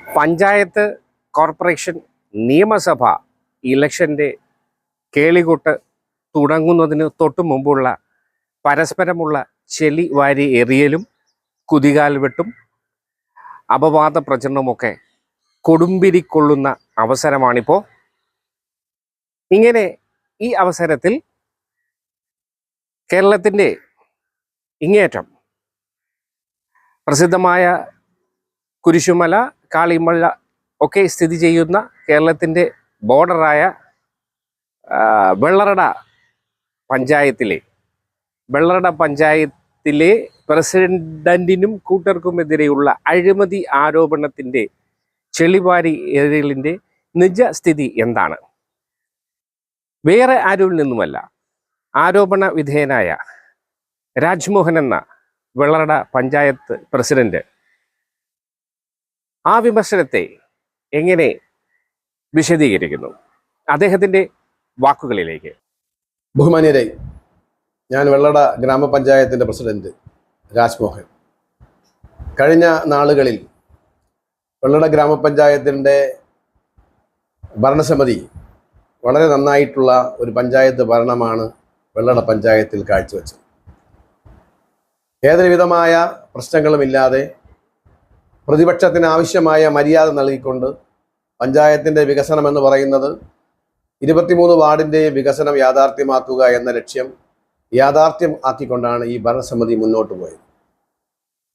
Panchayat corporation നിയമസഭ ഇലക്ഷന്റെ കേളികൊട്ട് തുടങ്ങുന്നതിന് തൊട്ടു മുമ്പുള്ള പരസ്പരമുള്ള ചെളി വാരി എറിയലും കുതികാൽ വെട്ടും അപവാദ പ്രചരണമൊക്കെ കൊടുമ്പിരിക്കൊള്ളുന്ന അവസരമാണിപ്പോൾ ഇങ്ങനെ ഈ അവസരത്തിൽ കേരളത്തിന്റെ ഇങ്ങേറ്റം പ്രസിദ്ധമായ കുരിശുമല കാളിമല ഒക്കെ സ്ഥിതി ചെയ്യുന്ന കേരളത്തിന്റെ ബോർഡറായ വെള്ളറട പഞ്ചായത്തിലെ വെള്ളറട പഞ്ചായത്തിലെ പ്രസിഡന്റിനും കൂട്ടർക്കുമെതിരെയുള്ള അഴിമതി ആരോപണത്തിന്റെ ചെളിവാരി എറിയലിന്റെ നിജസ്ഥിതി എന്താണ്? വേറെ ആരിൽ നിന്നുമല്ല ആരോപണ വിധേയനായ രാജ്മോഹൻ എന്ന വെള്ളറട പഞ്ചായത്ത് പ്രസിഡന്റ് ആ വിമർശനത്തെ എങ്ങനെ വിശദീകരിക്കുന്നു? അദ്ദേഹത്തിന്റെ വാക്കുകളിലേക്ക്. ബഹുമാന്യരെ ഞാൻ വെള്ളട ഗ്രാമപഞ്ചായത്തിന്റെ പ്രസിഡന്റ് രാജ്മോഹൻ. കഴിഞ്ഞ നാളുകളിൽ വെള്ളട ഗ്രാമപഞ്ചായത്തിന്റെ ഭരണസമിതി വളരെ നന്നായിട്ടുള്ള ഒരു പഞ്ചായത്ത് ഭരണമാണ് വെള്ളട പഞ്ചായത്തിൽ കാഴ്ചവെച്ചത്. ഏതൊരു വിധമായ പ്രശ്നങ്ങളുമില്ലാതെ പ്രതിപക്ഷത്തിന് ആവശ്യമായ മര്യാദ നൽകിക്കൊണ്ട് പഞ്ചായത്തിന്റെ വികസനം എന്ന് പറയുന്നത് ഇരുപത്തിമൂന്ന് വാർഡിന്റെ വികസനം യാഥാർത്ഥ്യമാക്കുക എന്ന ലക്ഷ്യം യാഥാർത്ഥ്യം ആക്കിക്കൊണ്ടാണ് ഈ ഭരണസമിതി മുന്നോട്ട് പോയത്.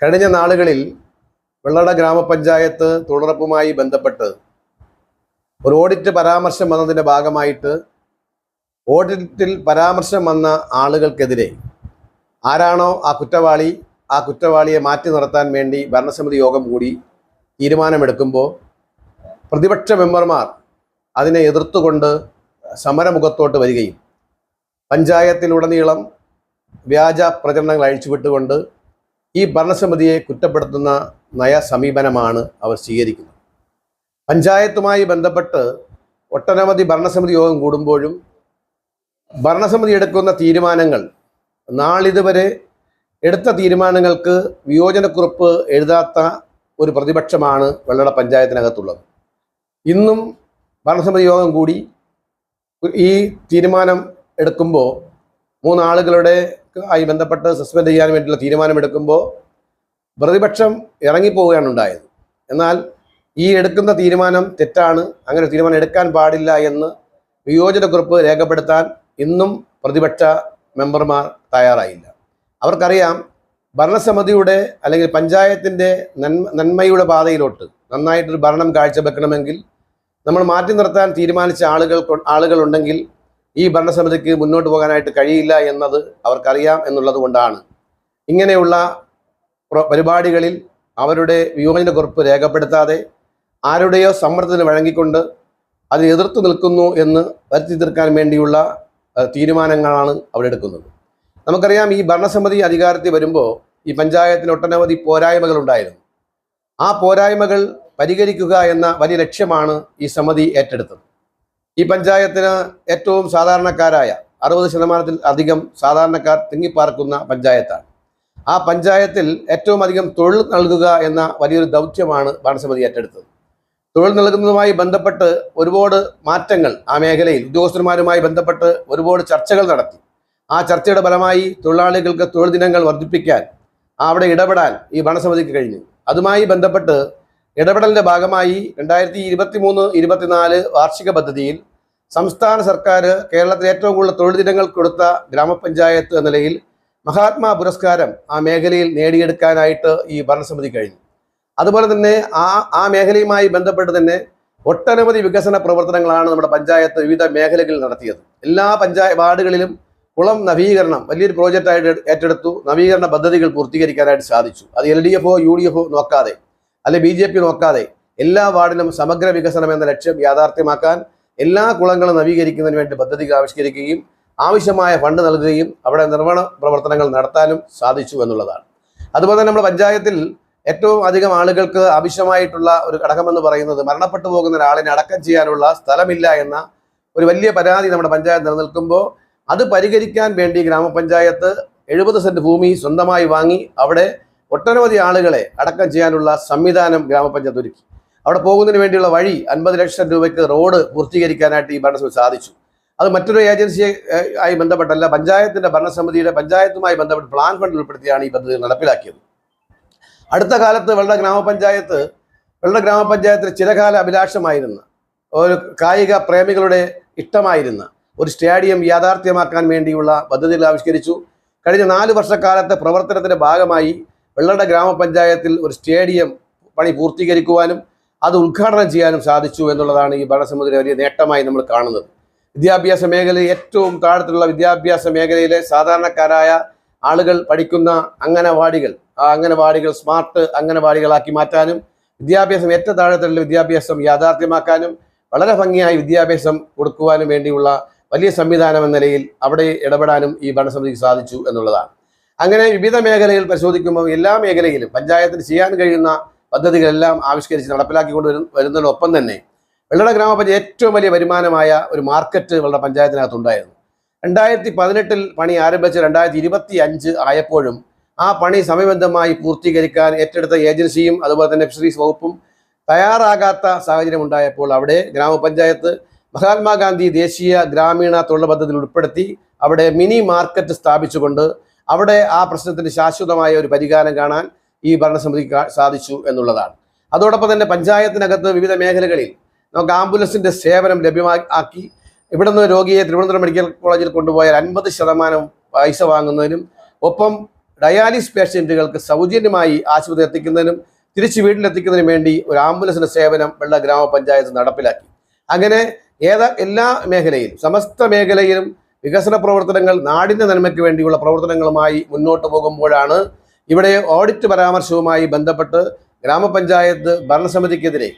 കഴിഞ്ഞ നാളുകളിൽ വെള്ളട ഗ്രാമപഞ്ചായത്ത് തുടർപ്പുമായി ബന്ധപ്പെട്ട് ഒരു ഓഡിറ്റ് പരാമർശം വന്നതിന്റെ ഭാഗമായിട്ട് ഓഡിറ്റിൽ പരാമർശം വന്ന ആളുകൾക്കെതിരെ ആരാണോ ആ കുറ്റവാളി ആ കുറ്റവാളിയെ മാറ്റി നിർത്താൻ വേണ്ടി ഭരണസമിതി യോഗം കൂടി തീരുമാനമെടുക്കുമ്പോൾ പ്രതിപക്ഷ മെമ്പർമാർ അതിനെ എതിർത്തുകൊണ്ട് സമരമുഖത്തോട്ട് വരികയും പഞ്ചായത്തിലുടനീളം വ്യാജ പ്രചരണങ്ങൾ അഴിച്ചുവിട്ടുകൊണ്ട് ഈ ഭരണസമിതിയെ കുറ്റപ്പെടുത്തുന്ന നയ സമീപനമാണ് അവർ സ്വീകരിക്കുന്നത്. പഞ്ചായത്തുമായി ബന്ധപ്പെട്ട് ഒട്ടനവധി ഭരണസമിതി യോഗം കൂടുമ്പോഴും ഭരണസമിതി എടുക്കുന്ന തീരുമാനങ്ങൾ നാളിതുവരെ എടുത്ത തീരുമാനങ്ങൾക്ക് വിയോജനക്കുറിപ്പ് എഴുതാത്ത ഒരു പ്രതിപക്ഷമാണ് വെള്ളട പഞ്ചായത്തിനകത്തുള്ളത്. ഇന്നും ഭരണസമിതി യോഗം കൂടി ഈ തീരുമാനം എടുക്കുമ്പോൾ മൂന്നാളുകളുടെ ആയി ബന്ധപ്പെട്ട് സസ്പെൻഡ് ചെയ്യാൻ വേണ്ടിയുള്ള തീരുമാനമെടുക്കുമ്പോൾ പ്രതിപക്ഷം ഇറങ്ങിപ്പോവുകയാണ് ഉണ്ടായത്. എന്നാൽ ഈ എടുക്കുന്ന തീരുമാനം തെറ്റാണ്. അങ്ങനെ തീരുമാനം എടുക്കാൻ പാടില്ല എന്ന് വിയോജനക്കുറിപ്പ് രേഖപ്പെടുത്താൻ ഇന്നും പ്രതിപക്ഷ മെമ്പർമാർ തയ്യാറായില്ല. അവർക്കറിയാം ഭരണസമിതിയുടെ അല്ലെങ്കിൽ പഞ്ചായത്തിന്റെ നന്മ നന്മയുടെ പാതയിലോട്ട് നന്നായിട്ടൊരു ഭരണം കാഴ്ചവെക്കണമെങ്കിൽ നമ്മൾ മാറ്റി നിർത്താൻ തീരുമാനിച്ച ആളുകൾ ആളുകളുണ്ടെങ്കിൽ ഈ ഭരണസമിതിക്ക് മുന്നോട്ട് പോകാനായിട്ട് കഴിയില്ല എന്നത് അവർക്കറിയാം എന്നുള്ളത് കൊണ്ടാണ്. ഇങ്ങനെയുള്ള പരിപാടികളിൽ അവരുടെ വിയോജനക്കുറിപ്പ് രേഖപ്പെടുത്താതെ ആരുടെയോ സമ്മർദ്ദത്തിന് വഴങ്ങിക്കൊണ്ട് അത് എതിർത്ത് നിൽക്കുന്നു എന്ന് വരുത്തി തീർക്കാൻ വേണ്ടിയുള്ള തീരുമാനങ്ങളാണ് അവരെടുക്കുന്നത്. നമുക്കറിയാം ഈ ഭരണസമിതി അധികാരത്തിൽ വരുമ്പോൾ ഈ പഞ്ചായത്തിന് ഒട്ടനവധി പോരായ്മകൾ ഉണ്ടായിരുന്നു. ആ പോരായ്മകൾ പരിഹരിക്കുക എന്ന വലിയ ലക്ഷ്യമാണ് ഈ സമിതി ഏറ്റെടുത്തത്. ഈ പഞ്ചായത്തിന് ഏറ്റവും സാധാരണക്കാരായ അറുപത് ശതമാനത്തിൽ അധികം സാധാരണക്കാർ തിങ്ങിപ്പാർക്കുന്ന പഞ്ചായത്താണ്. ആ പഞ്ചായത്തിൽ ഏറ്റവും അധികം തൊഴിൽ നൽകുക എന്ന വലിയൊരു ദൗത്യമാണ് ഭരണസമിതി ഏറ്റെടുത്തത്. തൊഴിൽ നൽകുന്നതുമായി ബന്ധപ്പെട്ട് ഒരുപാട് മാറ്റങ്ങൾ ആ മേഖലയിൽ ഉദ്യോഗസ്ഥന്മാരുമായി ബന്ധപ്പെട്ട് ഒരുപാട് ചർച്ചകൾ നടത്തി. ആ ചർച്ചയുടെ ഫലമായി തൊഴിലാളികൾക്ക് തൊഴിൽ ദിനങ്ങൾ വർദ്ധിപ്പിക്കാൻ അവിടെ ഇടപെടാൻ ഈ ഭരണസമിതിക്ക് കഴിഞ്ഞു. അതുമായി ബന്ധപ്പെട്ട് ഇടപെടലിന്റെ ഭാഗമായി രണ്ടായിരത്തി ഇരുപത്തി മൂന്ന് ഇരുപത്തിനാല് വാർഷിക പദ്ധതിയിൽ സംസ്ഥാന സർക്കാർ കേരളത്തിലെ ഏറ്റവും കൂടുതൽ തൊഴിൽ ദിനങ്ങൾ കൊടുത്ത ഗ്രാമപഞ്ചായത്ത് എന്ന നിലയിൽ മഹാത്മാ പുരസ്കാരം ആ മേഖലയിൽ നേടിയെടുക്കാനായിട്ട് ഈ ഭരണസമിതി കഴിഞ്ഞു. അതുപോലെ തന്നെ ആ ആ മേഖലയുമായി ബന്ധപ്പെട്ട് തന്നെ ഒട്ടനവധി വികസന പ്രവർത്തനങ്ങളാണ് നമ്മുടെ പഞ്ചായത്ത് വിവിധ മേഖലകളിൽ നടത്തിയത്. എല്ലാ പഞ്ചായ വാർഡുകളിലും കുളം നവീകരണം വലിയൊരു പ്രോജക്റ്റായിട്ട് ഏറ്റെടുത്തു. നവീകരണ പദ്ധതികൾ പൂർത്തീകരിക്കാനായിട്ട് സാധിച്ചു. അത് എൽ ഡി എഫോ യു ഡി എഫോ നോക്കാതെ അല്ലെ ബി ജെ പി നോക്കാതെ എല്ലാ വാർഡിലും സമഗ്ര വികസനം എന്ന ലക്ഷ്യം യാഥാർത്ഥ്യമാക്കാൻ എല്ലാ കുളങ്ങളും നവീകരിക്കുന്നതിന് വേണ്ടി പദ്ധതികൾ ആവിഷ്കരിക്കുകയും ആവശ്യമായ ഫണ്ട് നൽകുകയും അവിടെ നിർമ്മാണ പ്രവർത്തനങ്ങൾ നടത്താനും സാധിച്ചു എന്നുള്ളതാണ്. അതുപോലെ തന്നെ നമ്മുടെ പഞ്ചായത്തിൽ ഏറ്റവും അധികം ആളുകൾക്ക് ആവശ്യമായിട്ടുള്ള ഒരു ഘടകമെന്ന് പറയുന്നത് മരണപ്പെട്ടു പോകുന്ന ഒരാളിനെ അടക്കം ചെയ്യാനുള്ള സ്ഥലമില്ല എന്ന ഒരു വലിയ പരാതി നമ്മുടെ പഞ്ചായത്ത് നിലനിൽക്കുമ്പോൾ അത് പരിഹരിക്കാൻ വേണ്ടി ഗ്രാമപഞ്ചായത്ത് എഴുപത് സെന്റ് ഭൂമി സ്വന്തമായി വാങ്ങി അവിടെ ഒട്ടനവധി ആളുകളെ അടക്കം ചെയ്യാനുള്ള സംവിധാനം ഗ്രാമപഞ്ചായത്ത് ഒരുക്കി. അവിടെ പോകുന്നതിന് വേണ്ടിയുള്ള വഴി അൻപത് ലക്ഷം രൂപയ്ക്ക് റോഡ് പൂർത്തീകരിക്കാനായിട്ട് ഈ ഭരണസമിതി സാധിച്ചു. അത് മറ്റൊരു ഏജൻസിയെ ആയി ബന്ധപ്പെട്ടല്ല പഞ്ചായത്തിന്റെ ഭരണസമിതിയുടെ പഞ്ചായത്തുമായി ബന്ധപ്പെട്ട് പ്ലാൻ ഫണ്ട് ഉൾപ്പെടുത്തിയാണ് ഈ പദ്ധതി നടപ്പിലാക്കിയത്. അടുത്ത കാലത്ത് വെള്ള ഗ്രാമപഞ്ചായത്ത് വെള്ള ഗ്രാമപഞ്ചായത്തിന് ചിരകാല അഭിലാഷമായിരുന്ന ഒരു കായിക പ്രേമികളുടെ ഇഷ്ടമായിരുന്ന ഒരു സ്റ്റേഡിയം യാഥാർത്ഥ്യമാക്കാൻ വേണ്ടിയുള്ള പദ്ധതികൾ ആവിഷ്കരിച്ചു. കഴിഞ്ഞ നാല് വർഷക്കാലത്തെ പ്രവർത്തനത്തിന്റെ ഭാഗമായി വെള്ളട ഗ്രാമപഞ്ചായത്തിൽ ഒരു സ്റ്റേഡിയം പണി പൂർത്തീകരിക്കുവാനും അത് ഉദ്ഘാടനം ചെയ്യാനും സാധിച്ചു എന്നുള്ളതാണ് ഈ ഭരണസമിതിയുടെ വലിയ നേട്ടമായി നമ്മൾ കാണുന്നത്. വിദ്യാഭ്യാസ മേഖലയിൽ ഏറ്റവും താഴത്തിലുള്ള വിദ്യാഭ്യാസ മേഖലയിലെ സാധാരണക്കാരായ ആളുകൾ പഠിക്കുന്ന അംഗനവാടികൾ ആ അംഗനവാടികൾ സ്മാർട്ട് അംഗനവാടികളാക്കി മാറ്റാനും വിദ്യാഭ്യാസം ഏറ്റവും താഴത്തിലുള്ള വിദ്യാഭ്യാസം യാഥാർത്ഥ്യമാക്കാനും വളരെ ഭംഗിയായി വിദ്യാഭ്യാസം കൊടുക്കുവാനും വേണ്ടിയുള്ള വലിയ സംവിധാനം എന്ന നിലയിൽ അവിടെ ഇടപെടാനും ഈ ഭരണസമിതിക്ക് സാധിച്ചു എന്നുള്ളതാണ്. അങ്ങനെ വിവിധ മേഖലയിൽ പരിശോധിക്കുമ്പോൾ എല്ലാ മേഖലയിലും പഞ്ചായത്തിന് ചെയ്യാൻ കഴിയുന്ന പദ്ധതികളെല്ലാം ആവിഷ്കരിച്ച് നടപ്പിലാക്കിക്കൊണ്ട് വരും വരുന്നതിനൊപ്പം തന്നെ വെള്ളട ഗ്രാമപഞ്ചായത്ത് ഏറ്റവും വലിയ വരുമാനമായ ഒരു മാർക്കറ്റ് വെള്ളട പഞ്ചായത്തിനകത്തുണ്ടായിരുന്നു രണ്ടായിരത്തി പതിനെട്ടിൽ പണി ആരംഭിച്ച് രണ്ടായിരത്തി ഇരുപത്തി അഞ്ച് ആയപ്പോഴും ആ പണി സമയബന്ധമായി പൂർത്തീകരിക്കാൻ ഏറ്റെടുത്ത ഏജൻസിയും അതുപോലെ തന്നെ ഫിഷറീസ് വകുപ്പും തയ്യാറാകാത്ത സാഹചര്യം ഉണ്ടായപ്പോൾ അവിടെ ഗ്രാമപഞ്ചായത്ത് മഹാത്മാഗാന്ധി ദേശീയ ഗ്രാമീണ തൊഴിൽ പദ്ധതിയിൽ ഉൾപ്പെടുത്തി അവിടെ മിനി മാർക്കറ്റ് സ്ഥാപിച്ചുകൊണ്ട് അവിടെ ആ പ്രശ്നത്തിന് ശാശ്വതമായ ഒരു പരിഹാരം കാണാൻ ഈ ഭരണസമിതിക്ക് സാധിച്ചു എന്നുള്ളതാണ്. അതോടൊപ്പം തന്നെ പഞ്ചായത്തിനകത്ത് വിവിധ മേഖലകളിൽ നമുക്ക് ആംബുലൻസിന്റെ സേവനം ലഭ്യമാക്കി ഇവിടെ നിന്ന് രോഗിയെ തിരുവനന്തപുരം മെഡിക്കൽ കോളേജിൽ കൊണ്ടുപോയാൽ അൻപത് ശതമാനം പൈസ വാങ്ങുന്നതിനും ഒപ്പം ഡയാലിസ് പേഷ്യന്റുകൾക്ക് സൗജന്യമായി ആശുപത്രി എത്തിക്കുന്നതിനും തിരിച്ച് വീട്ടിലെത്തിക്കുന്നതിനും വേണ്ടി ഒരു ആംബുലൻസിന്റെ സേവനം വെള്ള ഗ്രാമപഞ്ചായത്ത് നടപ്പിലാക്കി. അങ്ങനെ ഏതാ എല്ലാ മേഖലയിലും സമസ്ത മേഖലയിലും വികസന പ്രവർത്തനങ്ങൾ നാടിന്റെ നന്മയ്ക്ക് വേണ്ടിയുള്ള പ്രവർത്തനങ്ങളുമായി മുന്നോട്ട് പോകുമ്പോഴാണ് ഇവിടെ ഓഡിറ്റ് പരാമർശവുമായി ബന്ധപ്പെട്ട് ഗ്രാമപഞ്ചായത്ത് ഭരണസമിതിക്കെതിരെ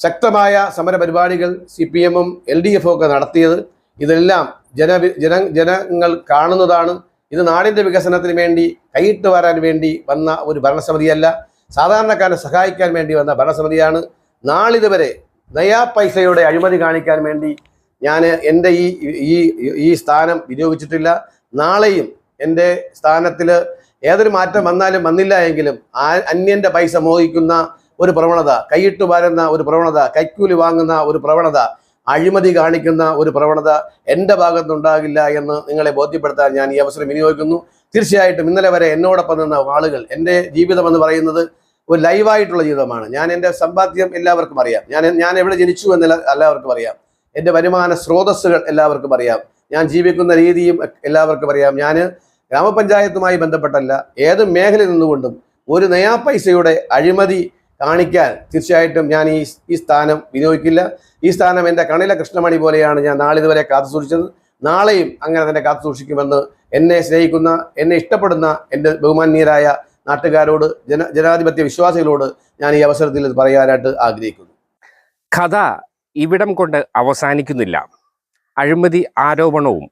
ശക്തമായ സമരപരിപാടികൾ സി പി എമ്മും എൽ ഡി എഫും ഒക്കെ നടത്തിയത്. ഇതെല്ലാം ജന ജന ജനങ്ങൾ കാണുന്നതാണ്. ഇത് നാടിന്റെ വികസനത്തിന് വേണ്ടി കൈയിട്ട് വരാൻ വേണ്ടി വന്ന ഒരു ഭരണസമിതിയല്ല. സാധാരണക്കാരെ സഹായിക്കാൻ വേണ്ടി വന്ന ഭരണസമിതിയാണ്. നാളിതുവരെ നയാ പൈസയുടെ അഴിമതി കാണിക്കാൻ വേണ്ടി ഞാൻ എന്റെ ഈ ഈ ഈ സ്ഥാനം വിനിയോഗിച്ചിട്ടില്ല. നാളെയും എന്റെ സ്ഥാനത്തിൽ ഏതൊരു മാറ്റം വന്നാലും വന്നില്ല എങ്കിലും ആ അന്യന്റെ പൈസ മോഹിക്കുന്ന ഒരു പ്രവണത കൈയിട്ട് വരുന്ന ഒരു പ്രവണത കൈക്കൂലി വാങ്ങുന്ന ഒരു പ്രവണത അഴിമതി കാണിക്കുന്ന ഒരു പ്രവണത എന്റെ ഭാഗത്തുണ്ടാകില്ല എന്ന് നിങ്ങളെ ബോധ്യപ്പെടുത്താൻ ഞാൻ ഈ അവസരം വിനിയോഗിക്കുന്നു. തീർച്ചയായിട്ടും ഇന്നലെ വരെ എന്നോടൊപ്പം നിന്ന ആളുകൾ എന്റെ ജീവിതം എന്ന് പറയുന്നത് ഒരു ലൈവായിട്ടുള്ള ജീവിതമാണ്. ഞാൻ എന്റെ സമ്പാദ്യം എല്ലാവർക്കും അറിയാം. ഞാൻ ഞാൻ എവിടെ ജനിച്ചു എന്ന് എല്ലാവർക്കും അറിയാം. എന്റെ വരുമാന സ്രോതസ്സുകൾ എല്ലാവർക്കും അറിയാം. ഞാൻ ജീവിക്കുന്ന രീതിയും എല്ലാവർക്കും അറിയാം. ഞാൻ ഗ്രാമപഞ്ചായത്തുമായി ബന്ധപ്പെട്ടല്ല. ഏത് മേഖലയിൽ നിന്നുകൊണ്ടും ഒരു നയാ പൈസയുടെ അഴിമതി കാണിക്കാൻ തീർച്ചയായിട്ടും ഞാൻ ഈ ഈ സ്ഥാനം വിനിയോഗിക്കില്ല. ഈ സ്ഥാനം എന്റെ കണില കൃഷ്ണമണി പോലെയാണ് ഞാൻ നാളിതുവരെ കാത്തു സൂക്ഷിച്ചത് നാളെയും അങ്ങനെ തന്നെ കാത്തു സൂക്ഷിക്കുമെന്ന് എന്നെ സ്നേഹിക്കുന്ന എന്നെ ഇഷ്ടപ്പെടുന്ന എന്റെ ബഹുമാന്യരായ നാട്ടുകാരോട് ജന ജനാധിപത്യ വിശ്വാസികളോട് ഞാൻ ഈ അവസരത്തിൽ പറയാനായിട്ട് ആഗ്രഹിക്കുന്നു. കഥ ഇവിടം കൊണ്ട് അവസാനിക്കുന്നില്ല. അഴിമതി ആരോപണവും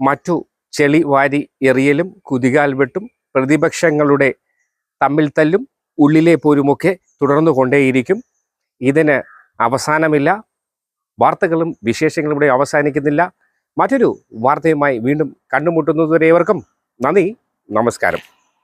മറ്റു ചെളി വാരി എറിയലും കുതികാൽ വെട്ടും പ്രതിപക്ഷങ്ങളുടെ തമ്മിൽ തല്ലും ഉള്ളിലെ പോരുമൊക്കെ തുടർന്നു കൊണ്ടേയിരിക്കും. ഇതിന് അവസാനമില്ല. വാർത്തകളും വിശേഷങ്ങളും ഇവിടെ അവസാനിക്കുന്നില്ല. മറ്റൊരു വാർത്തയുമായി വീണ്ടും കണ്ടുമുട്ടുന്നതുവരെ ഏവർക്കും നന്ദി നമസ്കാരം.